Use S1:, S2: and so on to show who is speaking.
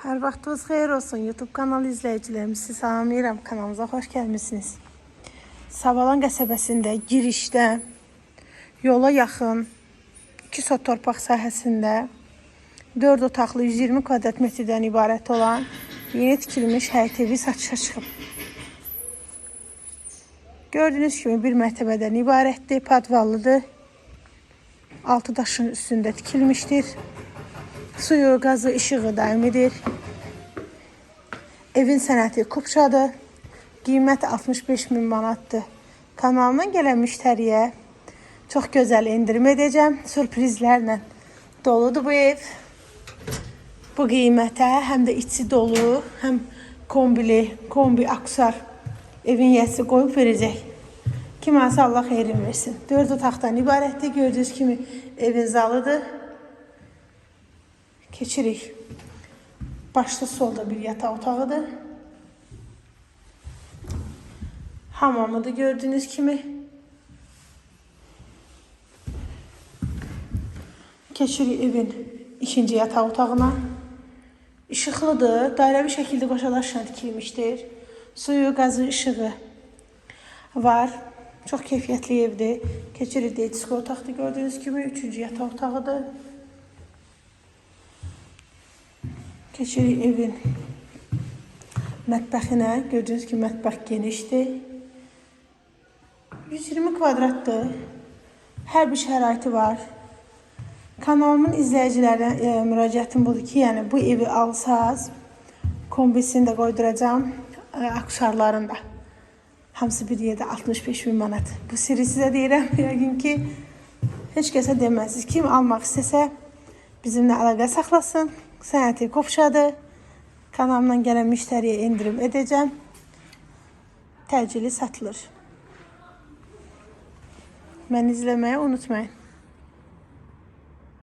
S1: Hər vaxtınız xeyir olsun YouTube kanalı izləyicilərimiz. Sizi salamlayıram. Kanalımıza xoş gəlmisiniz. Savalan qəsəbəsində girişdə yola yaxın 2 sot torpaq sahəsində 4 otaqlı 120 kvadrat metrdən ibarət olan yeni tikilmiş həyət evi satışa çıxıb. Gördüyünüz kimi bir mərtəbədən ibarətdir, padvallıdır. Altı daşın üstündə tikilmişdir. Suyu, qazı, işığı daimidir. Evin sənəti kupçadır. Qiyməti 65 min manatdır. Kanalımdan gələn müştəriyə çox gözəl endirim edəcəm. Sürprizlərlə doludur bu ev. Bu qiymətə həm də içi dolu, həm kombili, kombi aksar evin yəsi qoyub verəcək. Kiməsə Allah xeyrin versin. 4 otaqdan ibarətdir. Gördüyünüz kimi evin zalıdır. Keçirik. Başda solda bir yataq otağıdır. Hamamıdır gördüyünüz kimi. Keçirik evin ikinci yataq otağına. İşıqlıdır. Dairəvi şəkildə qoşalaşla tikilmişdir. Suyu, qazı, işığı var. Çox keyfiyyətli evdir. Keçirik disko otaqdır gördüyünüz kimi. Üçüncü yataq otağıdır. Keçirik evin mətbəxinə. Gördüyünüz kimi mətbəx genişdir. 120 kvadratdır. Hər bir şəraiti var. Kanalımın izləyicilərinə e, müraciətim budur ki, yəni bu evi alsaz, kombisini də qoyduracağam, e, akşarlarını. Hamısı bir yerdə 65 bin manat. Bu sirri sizə deyirəm, yəqin ki, heç kəsə deməzsiniz. Kim almaq istəsə bizimlə əlaqə saxlasın. Sənəti Qopşadır. Kanalımdan gələn müştəriyə endirim edəcəm. Təcili satılır. Məni izləməyi unutmayın.